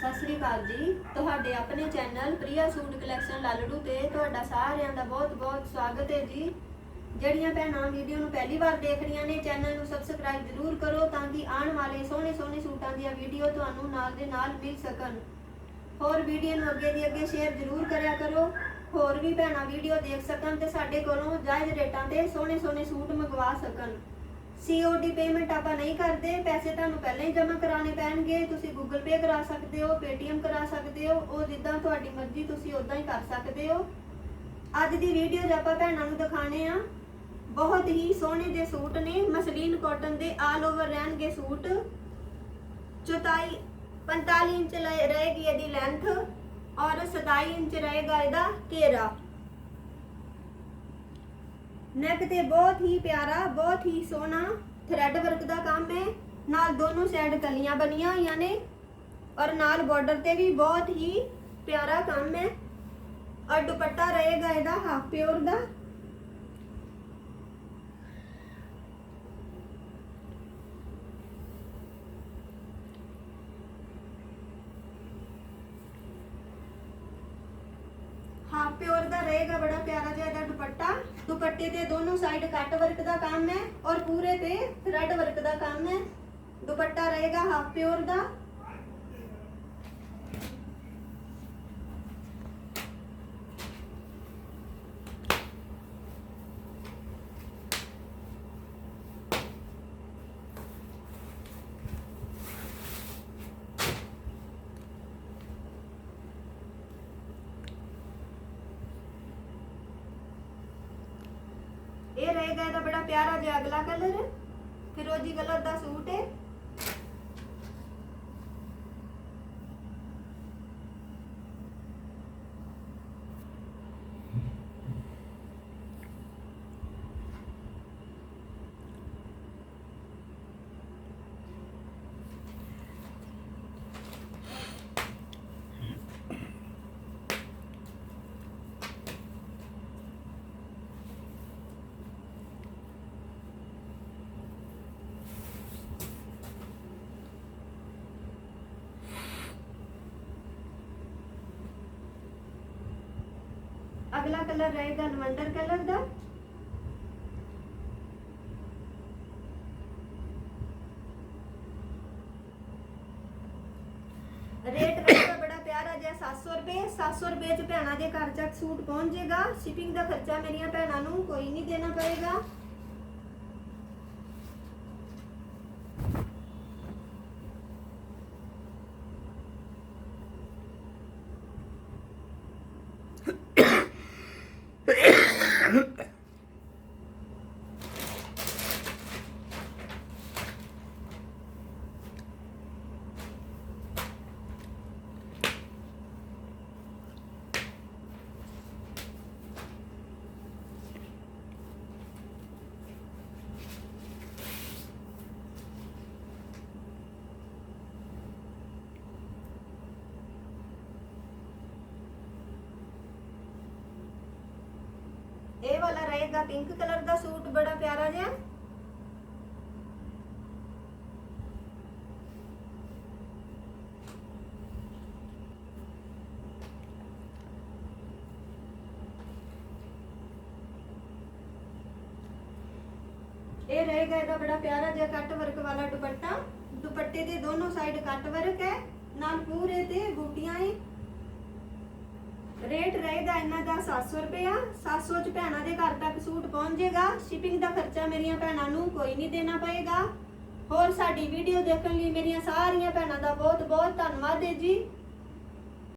ਸਤਿ ਸ੍ਰੀ ਅਕਾਲ ਜੀ। ਤੁਹਾਡੇ ਆਪਣੇ channel Priya suit collection Lalru ਤੇ ਤੁਹਾਡਾ ਸਾਰਿਆਂ ਦਾ ਬਹੁਤ-ਬਹੁਤ ਸਵਾਗਤ ਹੈ ਜੀ। ਜਿਹੜੀਆਂ ਭੈਣਾਂ ਵੀਡੀਓ ਨੂੰ ਪਹਿਲੀ ਵਾਰ ਦੇਖ ਰਹੀਆਂ ਨੇ, ਚੈਨਲ ਨੂੰ ਸਬਸਕ੍ਰਾਈਬ ਜ਼ਰੂਰ ਕਰੋ ਤਾਂ ਕਿ ਆਉਣ ਵਾਲੇ ਸੋਹਣੇ-ਸੋਹਣੇ ਸੂਟਾਂ ਦੀਆਂ ਵੀਡੀਓ ਤੁਹਾਨੂੰ ਨਾਲ ਦੇ ਨਾਲ ਮਿਲ ਸਕਣ। ਹੋਰ ਵੀਡੀਓ ਨੂੰ ਅੱਗੇ ਦੀ ਅੱਗੇ ਸ਼ੇਅਰ ਜ਼ਰੂਰ ਕਰਿਆ ਕਰੋ। ਹੋਰ ਵੀ ਭੈਣਾਂ ਵੀਡੀਓ ਦੇਖ ਸਕਣ ਤੇ ਸਾਡੇ ਕੋਲੋਂ ਜਾਇਜ਼ ਰੇਟਾਂ ਤੇ ਸੋਹਣੇ-ਸੋਹਣੇ ਸੂਟ ਮੰਗਵਾ ਸਕਣ। ਸੀਓਡੀ ਪੇਮੈਂਟ ਆਪਾਂ ਨਹੀਂ ਕਰਦੇ, ਪੈਸੇ ਤੁਹਾਨੂੰ ਪਹਿਲਾਂ ਹੀ ਜਮ੍ਹਾਂ ਕਰਾਉਣੇ ਪੈਣਗੇ, ਤੁਸੀਂ ਗੂਗਲ ਪੇ ਕਰਾ ਸਕਦੇ ਹੋ ਪੇਟੀਐਮ ਕਰਾ ਸਕਦੇ ਹੋ, ਉਹ ਜਿੱਦਾਂ ਤੁਹਾਡੀ ਮਰਜ਼ੀ ਤੁਸੀਂ ਉਦਾਂ ਹੀ ਕਰ ਸਕਦੇ ਹੋ। ਅੱਜ ਦੀ ਵੀਡੀਓ 'ਚ ਆਪਾਂ ਭੈਣਾਂ ਨੂੰ ਦਿਖਾਣੇ ਆ, ਬਹੁਤ ਹੀ ਸੋਹਣੇ ਦੇ ਸੂਟ ਨੇ, ਮਸਲੀਨ ਕਾਟਨ ਦੇ ਆਲ ਓਵਰ ਰਹਿਣਗੇ ਸੂਟ। ਚੌਥਾਈ 45 ਇੰਚ ਲ- ਰਹੇਗੀ ਇਹਦੀ ਲੈਂਥ ਔਰ 27 ਇੰਚ ਰਹੇਗਾ ਇਹਦਾ ਘੇਰਾ। ਨੈਕ ਤੇ ਬਹੁਤ ਹੀ ਪਿਆਰਾ, ਬਹੁਤ ਹੀ ਸੋਹਣਾ ਥ੍ਰੈਡ ਵਰਕ ਦਾ ਕੰਮ ਹੈ। ਨਾਲ ਦੋਨੋਂ ਸਾਈਡ ਕਲੀਆਂ ਬਣੀਆਂ ਹੋਈਆਂ ਨੇ ਔਰ ਨਾਲ ਬਾਰਡਰ ਤੇ ਵੀ ਬਹੁਤ ਹੀ ਪਿਆਰਾ ਕੰਮ ਹੈ। ਔਰ ਦੁਪੱਟਾ ਰਹੇਗਾ ਇਹਦਾ ਹਾਫ ਪਿਓਰ ਦਾ। ਹਾਫ ਪਿਓਰ ਦਾ ਰਹੇਗਾ ਬੜਾ ਪਿਆਰਾ ਜਿਹਾ ਇਹਦਾ ਦੁਪੱਟਾ। ਦੁਪੱਟੇ ਤੇ ਦੋਨੋਂ ਸਾਈਡ ਕੱਟ ਵਰਕ ਦਾ ਕੰਮ ਹੈ ਔਰ ਪੂਰੇ ਤੇ ਥ੍ਰੈਡ ਵਰਕ ਦਾ ਕੰਮ ਹੈ। ਦੁਪੱਟਾ ਰਹੇਗਾ ਹਾਫ ਪਿਓਰ ਦਾ। ਇਹ ਇਹਦਾ ਬੜਾ ਪਿਆਰਾ ਜਿਹਾ ਅਗਲਾ ਕਲਰ ਫਿਰੋਜੀ ਕਲਰ ਦਾ ਸੂਟ ਹੈ ਅਗਲਾ ਕਲਰ ਰਹੇਗਾ ਲਵੰਡਰ ਕਲਰ ਦਾ। ਰੇਟ ਰਹੇਗਾ ਬੜਾ ਪਿਆਰਾ ਜਿਹਾ 700 ਰੁਪਏ 700 ਰੁਪਏ ਚ ਭੈਣਾਂ ਦੇ ਘਰ ਤੱਕ ਸੂਟ ਪਹੁੰਚ ਜਾਏਗਾ ਸ਼ਿਪਿੰਗ ਦਾ ਖਰਚਾ ਮੇਰੀਆਂ ਭੈਣਾਂ ਨੂੰ ਕੋਈ ਨਹੀਂ ਦੇਣਾ ਪਏਗਾ ਇਹ ਵਾਲਾ ਪਿੰਕ ਕਲਰ ਦਾ ਸੂਟ ਬੜਾ ਪਿਆਰਾ ਜਿਹਾ। ਇਹ ਰਹੇਗਾ ਇਹਦਾ ਬੜਾ ਪਿਆਰਾ ਜਿਹਾ ਕੱਟ ਵਰਕ ਵਾਲਾ ਦੁਪੱਟਾ। ਦੁਪੱਟੇ ਦੇ ਦੋਨੋਂ ਸਾਈਡ ਕੱਟ ਵਰਕ ਹੈ। ਨਾਲ ਪੂਰੇ ਤੇ ਬੂਟੀਆਂ ਰੇਟ ਰਹੇਗਾ ਇਹਨਾਂ ਦਾ 700 ਰੁਪਇਆ। 700 ਚ ਭੈਣਾਂ ਦੇ ਘਰ ਤੱਕ ਸੂਟ ਪਹੁੰਚ ਜਾਏਗਾ। ਸ਼ਿਪਿੰਗ ਦਾ ਖਰਚਾ ਮੇਰੀਆਂ ਭੈਣਾਂ ਨੂੰ ਕੋਈ ਨਹੀਂ ਦੇਣਾ ਪਏਗਾ। ਹੋਰ ਸਾਡੀ ਵੀਡੀਓ ਦੇਖਣ ਲਈ ਮੇਰੀਆਂ ਸਾਰੀਆਂ ਭੈਣਾਂ ਦਾ ਬਹੁਤ ਬਹੁਤ ਧੰਨਵਾਦ ਹੈ ਜੀ।